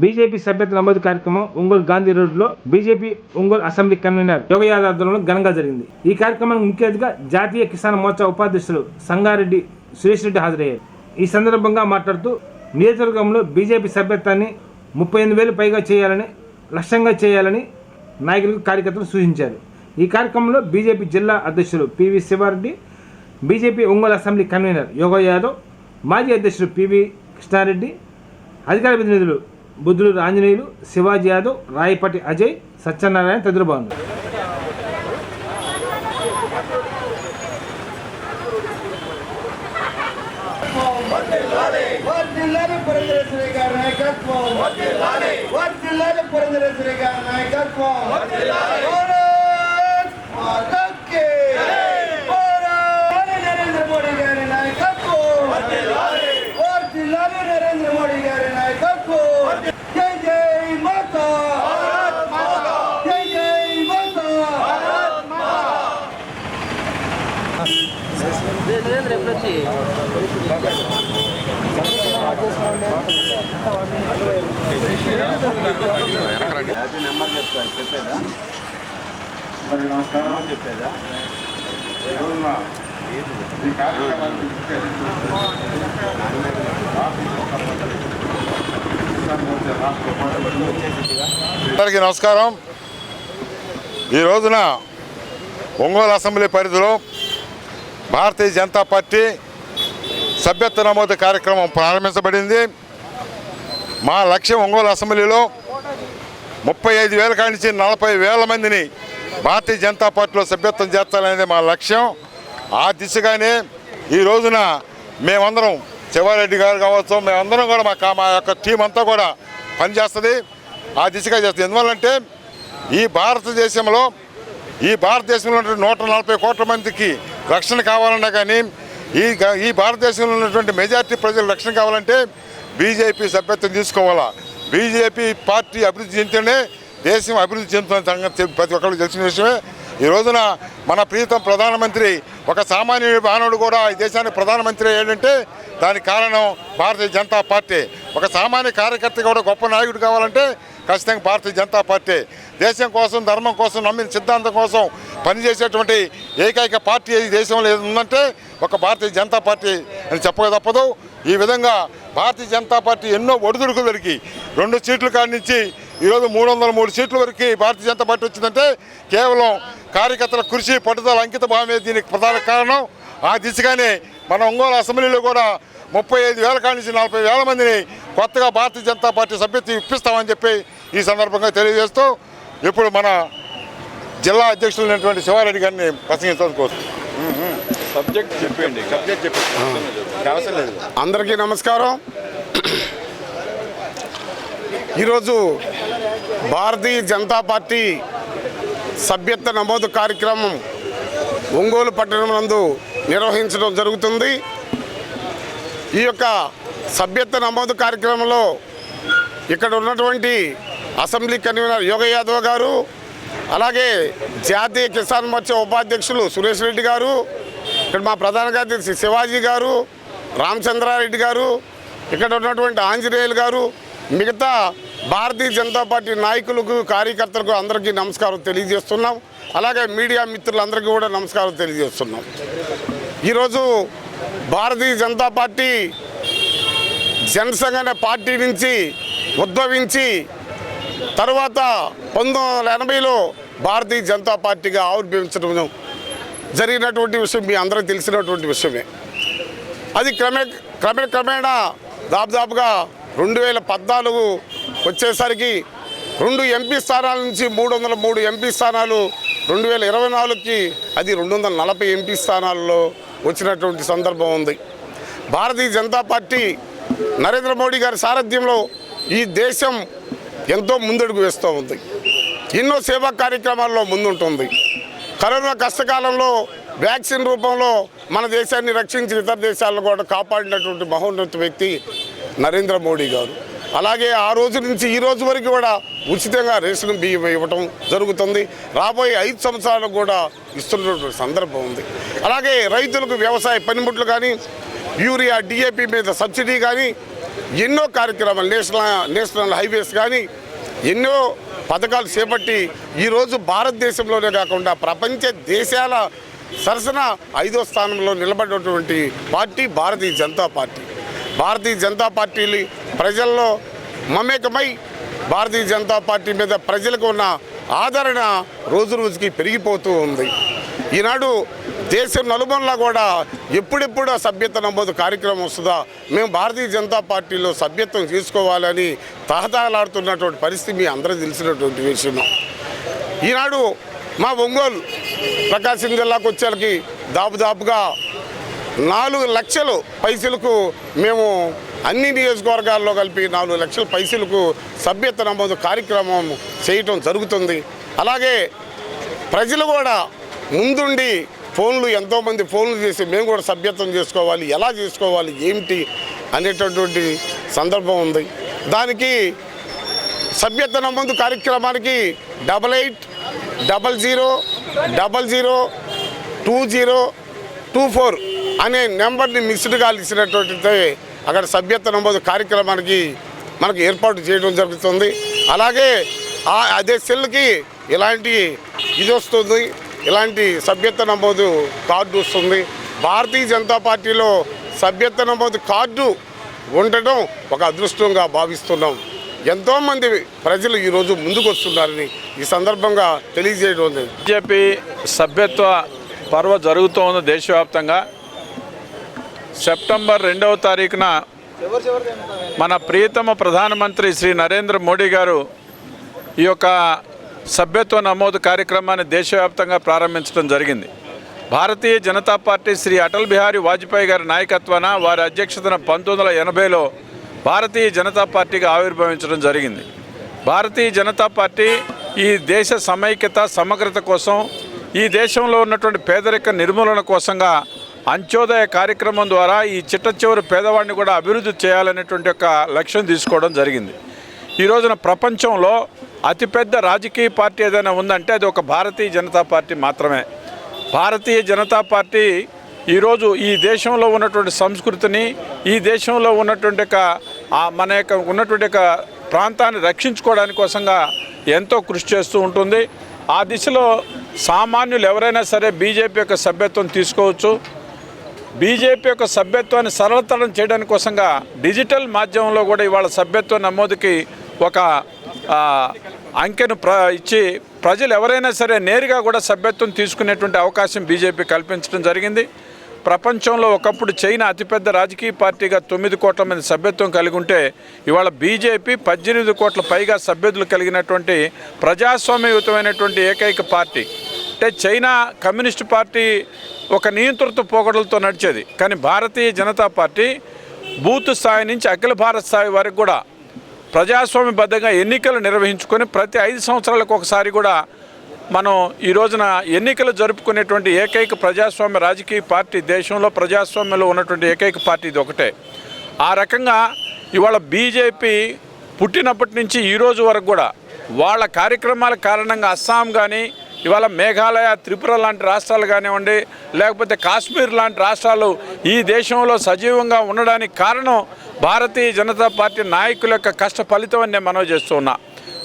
BJP సభ్యత నమోదు కార్యక్రమం ఒంగోలు గాంధీ రోడ్లో BJP Ongole assembly convener Yoga Yadav ఆధ్వర్యంలో ఘనంగా జరిగింది. ఈ కార్యక్రమానికి ముఖ్య అతిథిగా జాతీయ కిసాన్ మోర్చా ఉపాధ్యక్షులు సంగారెడ్డి సురేష్ రెడ్డి హాజరయ్యారు. ఈ సందర్భంగా మాట్లాడుతూ నియోజకవర్గంలో బీజేపీ సభ్యత్వాన్ని ముప్పై ఎనిమిది వేలు పైగా చేయాలని లక్ష్యంగా చేయాలని నాయకులకు కార్యకర్తలు సూచించారు. ఈ కార్యక్రమంలో బీజేపీ జిల్లా అధ్యక్షులు PV Sivareddy BJP Ongole assembly convener Yoga Yadav మాజీ అధ్యక్షుడు పివి కృష్ణారెడ్డి అధికార ప్రతినిధులు బుద్ధులు ఆంజనేయులు శివాజీ యాదవ్ రాయపటి అజయ్ సత్యనారాయణ తదితరులు బాగున్నారు నాయకత్వం వర్ధిల్లాలి పురంధరేశ్వరి గారి నాయకత్వం భారత్ మాతాకి భారత్ నరేంద్ర మోడీ గారి నాయకత్వం వర్ధిల్లాలి నరేంద్ర మోడీ గారి నాయకత్వం జై జై మాతా జై జై మాతా మరి నమస్కారం చెప్పేదా ఈ కార్యక్రమాన్ని అందరికీ నమస్కారం. ఈ రోజున ఒంగోలు అసెంబ్లీ పరిధిలో భారతీయ జనతా పార్టీ సభ్యత్వ నమోదు కార్యక్రమం ప్రారంభించబడింది. మా లక్ష్యం ఒంగోలు అసెంబ్లీలో ముప్పై ఐదు వేల కానించి నలభై వేల మందిని భారతీయ జనతా పార్టీలో సభ్యత్వం చేస్తారనేది మా లక్ష్యం. ఆ దిశగానే ఈ రోజున మేమందరం శివారెడ్డి గారు కావచ్చు మేమందరం కూడా మా మా యొక్క టీం అంతా కూడా పనిచేస్తుంది. ఆ దిశగా చేస్తుంది. ఎందువల్లంటే ఈ భారతదేశంలో ఈ భారతదేశంలో నూట నలభై కోట్ల మందికి రక్షణ కావాలన్నా కానీ ఈ ఈ భారతదేశంలో ఉన్నటువంటి మెజార్టీ ప్రజలు రక్షణ కావాలంటే బీజేపీ సభ్యత్వం తీసుకోవాలా? బీజేపీ పార్టీ అభివృద్ధి చెందితేనే దేశం అభివృద్ధి చెందుతున్న సంగతి ప్రతి ఒక్కరికి తెలిసిన విషయమే. ఈ రోజున మన ప్రీతం ప్రధానమంత్రి ఒక సామాన్య మానవుడు కూడా ఈ దేశానికి ప్రధానమంత్రి ఏంటంటే దానికి కారణం భారతీయ జనతా పార్టీ. ఒక సామాన్య కార్యకర్త కూడా గొప్ప నాయకుడు కావాలంటే ఖచ్చితంగా భారతీయ జనతా పార్టీ. దేశం కోసం ధర్మం కోసం నమ్మిన సిద్ధాంతం కోసం పనిచేసేటువంటి ఏకైక పార్టీ ఈ దేశంలో ఉందంటే ఒక భారతీయ జనతా పార్టీ అని చెప్పక తప్పదు. ఈ విధంగా భారతీయ జనతా పార్టీ ఎన్నో ఒడిదుడుకు దొరికి రెండు సీట్ల కాడి నుంచి ఈరోజు మూడు వందల మూడు సీట్ల వరకు భారతీయ జనతా పార్టీ వచ్చిందంటే కేవలం కార్యకర్తల కృషి పట్టుదల అంకిత భావమే దీనికి ప్రధాన కారణం. ఆ దిశగానే మన ఒంగోలు అసెంబ్లీలో కూడా ముప్పై ఐదు వేల కాడి నుంచి నలభై వేల మందిని కొత్తగా భారతీయ జనతా పార్టీ సభ్యత్వం ఇప్పిస్తామని చెప్పి ఈ సందర్భంగా తెలియజేస్తూ ఇప్పుడు మన జిల్లా అధ్యక్షులైనటువంటి శివారెడ్డి గారిని ప్రసంగించడానికి కోరుతున్నాను. సబ్జెక్ట్ చెప్పండి సబ్జెక్ట్ అందరికీ నమస్కారం. ఈరోజు భారతీయ జనతా పార్టీ సభ్యత్వ నమోదు కార్యక్రమం ఒంగోలు పట్టణం నందు నిర్వహించడం జరుగుతుంది. ఈ యొక్క సభ్యత్వ నమోదు కార్యక్రమంలో ఇక్కడ ఉన్నటువంటి అసెంబ్లీ కన్వీనర్ యోగ యాదవ్ గారు అలాగే జాతీయ కిసాన్ మోర్చా ఉపాధ్యక్షులు సురేష్ రెడ్డి గారు ఇక్కడ మా ప్రధాన కార్యదర్శి శివాజీ గారు రామచంద్రారెడ్డి గారు ఇక్కడ ఉన్నటువంటి ఆంజనేయులు గారు మిగతా భారతీయ జనతా పార్టీ నాయకులకు కార్యకర్తలకు అందరికీ నమస్కారం తెలియజేస్తున్నాం. అలాగే మీడియా మిత్రులందరికీ కూడా నమస్కారం తెలియజేస్తున్నాం. ఈరోజు భారతీయ జనతా పార్టీ జనసంఘ పార్టీ నుంచి ఉద్భవించి తర్వాత పంతొమ్మిది వందల ఎనభైలో భారతీయ జనతా పార్టీగా ఆవిర్భవించడం జరిగినటువంటి విషయం మీ అందరికీ తెలిసినటువంటి విషయమే. అది క్రమే క్రమే క్రమేణా దాదాపుగా రెండు వేల పద్నాలుగు వచ్చేసరికి రెండు ఎంపీ స్థానాల నుంచి మూడు వందల మూడు ఎంపీ స్థానాలు రెండు వేల ఇరవై నాలుగుకి అది రెండు వందల నలభై ఎంపీ స్థానాల్లో వచ్చినటువంటి సందర్భం ఉంది. భారతీయ జనతా పార్టీ నరేంద్ర మోడీ గారి సారథ్యంలో ఈ దేశం ఎంతో ముందడుగు వేస్తూ ఉంది. ఎన్నో సేవా కార్యక్రమాల్లో ముందుంటుంది. కరోనా కష్టకాలంలో వ్యాక్సిన్ రూపంలో మన దేశాన్ని రక్షించి ఇతర దేశాలను కూడా కాపాడినటువంటి మహోన్నత వ్యక్తి నరేంద్ర మోడీ గారు. అలాగే ఆ రోజు నుంచి ఈ రోజు వరకు కూడా ఉచితంగా రేషన్ బియ్యం ఇవ్వటం జరుగుతుంది. రాబోయే ఐదు సంవత్సరాలకు కూడా ఇస్తున్నటువంటి సందర్భం ఉంది. అలాగే రైతులకు వ్యవసాయ పనిముట్లు కానీ యూరియా డిఏపి మీద సబ్సిడీ కానీ ఎన్నో కార్యక్రమాలు నేషనల్ నేషనల్ హైవేస్ కానీ ఎన్నో పథకాలు చేపట్టి ఈరోజు భారతదేశంలోనే కాకుండా ప్రపంచ దేశాల సరసన ఐదో స్థానంలో నిలబడినటువంటి పార్టీ భారతీయ జనతా పార్టీ. భారతీయ జనతా పార్టీలు ప్రజల్లో మమేకమై భారతీయ జనతా పార్టీ మీద ప్రజలకు ఉన్న ఆదరణ రోజు రోజుకి పెరిగిపోతూ ఉంది. ఈనాడు దేశం నలుమూలలా కూడా ఎప్పుడెప్పుడు ఆ సభ్యత నమోదు కార్యక్రమం వస్తుందా? మేము భారతీయ జనతా పార్టీలో సభ్యత్వం తీసుకోవాలని తహతహలాడుతున్నటువంటి పరిస్థితి మీ అందరూ తెలిసినటువంటి విషయం ఈనాడు మా ఒంగోలు ప్రకాశం జిల్లాకు వచ్చేకి దాపుదాపుగా నాలుగు లక్షలు పైసలకు మేము అన్ని నియోజకవర్గాల్లో కలిపి నాలుగు లక్షల పైసలకు సభ్యత నమోదు కార్యక్రమం చేయటం జరుగుతుంది. అలాగే ప్రజలు కూడా ముందుండి ఫోన్లు ఎంతోమంది ఫోన్లు చేసి మేము కూడా సభ్యత్వం చేసుకోవాలి ఎలా చేసుకోవాలి ఏమిటి అనేటటువంటి సందర్భం ఉంది. దానికి సభ్యత నమోదు కార్యక్రమానికి double eight double zero double zero two zero two four అనే నెంబర్ని మిస్డ్ కాల్ ఇచ్చినటువంటి అక్కడ సభ్యత్వ నమోదు కార్యక్రమానికి మనకు ఏర్పాటు చేయడం జరుగుతుంది. అలాగే అదే సెల్కి ఇలాంటి ఇది వస్తుంది ఇలాంటి సభ్యత్వ నమోదు కార్డు వస్తుంది. భారతీయ జనతా పార్టీలో సభ్యత్వ నమోదు కార్డు ఉండటం ఒక అదృష్టంగా భావిస్తున్నాం. ఎంతోమంది ప్రజలు ఈరోజు ముందుకు వస్తున్నారని ఈ సందర్భంగా తెలియజేయడం జరిగింది. బీజేపీ సభ్యత్వ పర్వ జరుగుతోంది దేశవ్యాప్తంగా. సెప్టెంబర్ రెండవ తారీఖున మన ప్రియతమ ప్రధానమంత్రి శ్రీ నరేంద్ర మోడీ గారు ఈ యొక్క సభ్యత్వ నమోదు కార్యక్రమాన్ని దేశవ్యాప్తంగా ప్రారంభించడం జరిగింది. భారతీయ జనతా పార్టీ శ్రీ అటల్ బిహారీ వాజ్పేయి గారి నాయకత్వాన వారి అధ్యక్షతన పంతొమ్మిది వందల ఎనభైలో భారతీయ జనతా పార్టీగా ఆవిర్భవించడం జరిగింది. భారతీయ జనతా పార్టీ ఈ దేశ సమైక్యత సమగ్రత కోసం ఈ దేశంలో ఉన్నటువంటి పేదరిక నిర్మూలన కోసంగా అంత్యోదయ కార్యక్రమం ద్వారా ఈ చిట్ట చివరి పేదవాడిని కూడా అభివృద్ధి చేయాలనేటువంటి ఒక లక్ష్యం తీసుకోవడం జరిగింది. ఈ రోజున ప్రపంచంలో అతిపెద్ద రాజకీయ పార్టీ ఏదైనా ఉందంటే అది ఒక భారతీయ జనతా పార్టీ మాత్రమే. భారతీయ జనతా పార్టీ ఈరోజు ఈ దేశంలో ఉన్నటువంటి సంస్కృతిని ఈ దేశంలో ఉన్నటువంటి మన యొక్క ఉన్నటువంటి ప్రాంతాన్ని రక్షించుకోవడానికి కోసంగా ఎంతో కృషి చేస్తూ ఉంటుంది. ఆ దిశలో సామాన్యులు ఎవరైనా సరే బీజేపీ యొక్క సభ్యత్వం తీసుకోవచ్చు. బీజేపీ యొక్క సభ్యత్వాన్ని సరళతరం చేయడానికి కోసంగా డిజిటల్ మాధ్యమంలో కూడా ఇవాళ సభ్యత్వ నమోదుకి ఒక అంకెను ప్ర ఇచ్చి ప్రజలు ఎవరైనా సరే నేరుగా కూడా సభ్యత్వం తీసుకునేటువంటి అవకాశం బీజేపీ కల్పించడం జరిగింది. ప్రపంచంలో ఒకప్పుడు చైనా అతిపెద్ద రాజకీయ పార్టీగా తొమ్మిది కోట్ల మంది సభ్యత్వం కలిగి ఉంటే ఇవాళ బీజేపీ పద్దెనిమిది కోట్ల పైగా సభ్యులు కలిగినటువంటి ప్రజాస్వామ్యయుతమైనటువంటి ఏకైక పార్టీ. అంటే చైనా కమ్యూనిస్ట్ పార్టీ ఒక నియంతృత్వ పోగడలతో నడిచేది. కానీ భారతీయ జనతా పార్టీ బూత్ స్థాయి నుంచి అఖిల భారత స్థాయి వరకు కూడా ప్రజాస్వామ్యబద్ధంగా ఎన్నికలు నిర్వహించుకొని ప్రతి ఐదు సంవత్సరాలకు ఒకసారి కూడా మనం ఈ రోజున ఎన్నికలు జరుపుకునేటువంటి ఏకైక ప్రజాస్వామ్య రాజకీయ పార్టీ దేశంలో ప్రజాస్వామ్యంలో ఉన్నటువంటి ఏకైక పార్టీ ఇది ఒకటే. ఆ రకంగా ఇవాళ బీజేపీ పుట్టినప్పటి నుంచి ఈరోజు వరకు కూడా వాళ్ళ కార్యక్రమాల కారణంగా అస్సాం కానీ ఇవాళ మేఘాలయ త్రిపుర లాంటి రాష్ట్రాలు కానివ్వండి లేకపోతే కాశ్మీర్ లాంటి రాష్ట్రాలు ఈ దేశంలో సజీవంగా ఉండడానికి కారణం భారతీయ జనతా పార్టీ నాయకుల యొక్క కష్ట ఫలితం అని నేను మనవి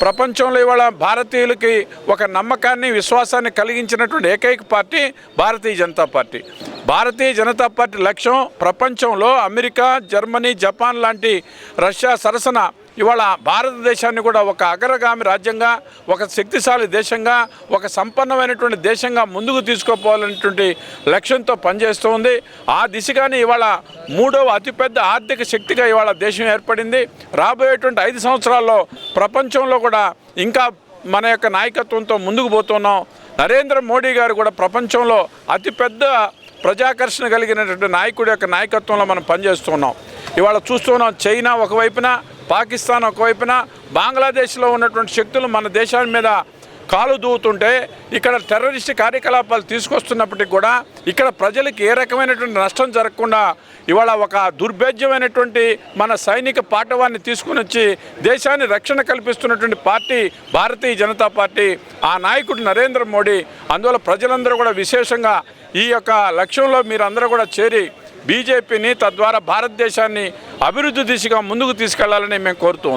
ప్రపంచంలో ఇవాళ భారతీయులకి ఒక నమ్మకాన్ని విశ్వాసాన్ని కలిగించినటువంటి ఏకైక party Bharatiya Janata party. Bharatiya Janata party లక్ష్యం ప్రపంచంలో అమెరికా జర్మనీ జపాన్ లాంటి రష్యా సరసన ఇవాళ భారతదేశాన్ని కూడా ఒక అగ్రగామి రాజ్యంగా ఒక శక్తిశాలి దేశంగా ఒక సంపన్నమైనటువంటి దేశంగా ముందుకు తీసుకుపోవాలనేటువంటి లక్ష్యంతో పనిచేస్తూ ఉంది. ఆ దిశగానే ఇవాళ మూడవ అతిపెద్ద ఆర్థిక శక్తిగా ఇవాళ దేశం ఏర్పడింది. రాబోయేటువంటి ఐదు సంవత్సరాల్లో ప్రపంచంలో కూడా ఇంకా మన యొక్క నాయకత్వంతో ముందుకు పోతున్నాం. నరేంద్ర మోడీ గారు కూడా ప్రపంచంలో అతిపెద్ద ప్రజాకర్షణ కలిగినటువంటి నాయకుడి యొక్క నాయకత్వంలో మనం పనిచేస్తున్నాం. ఇవాళ చూస్తున్నాం చైనా ఒకవైపున పాకిస్తాన్ ఒకవైపున బంగ్లాదేశ్లో ఉన్నటువంటి శక్తులు మన దేశాల మీద కాలు దూవుతుంటే ఇక్కడ టెర్రరిస్ట్ కార్యకలాపాలు తీసుకొస్తున్నప్పటికీ కూడా ఇక్కడ ప్రజలకు ఏ రకమైనటువంటి నష్టం జరగకుండా ఇవాళ ఒక దుర్భేద్యమైనటువంటి మన సైనిక పాఠవాన్ని తీసుకుని వచ్చి దేశాన్ని రక్షణ కల్పిస్తున్నటువంటి పార్టీ భారతీయ జనతా పార్టీ ఆ నాయకుడు నరేంద్ర మోడీ. అందువల్ల ప్రజలందరూ కూడా విశేషంగా ఈ యొక్క లక్ష్యంలో మీరందరూ కూడా చేరి బీజేపీని తద్వారా భారతదేశాన్ని అభివృద్ధి దిశగా ముందుకు తీసుకెళ్ళాలని మేము కోరుతూ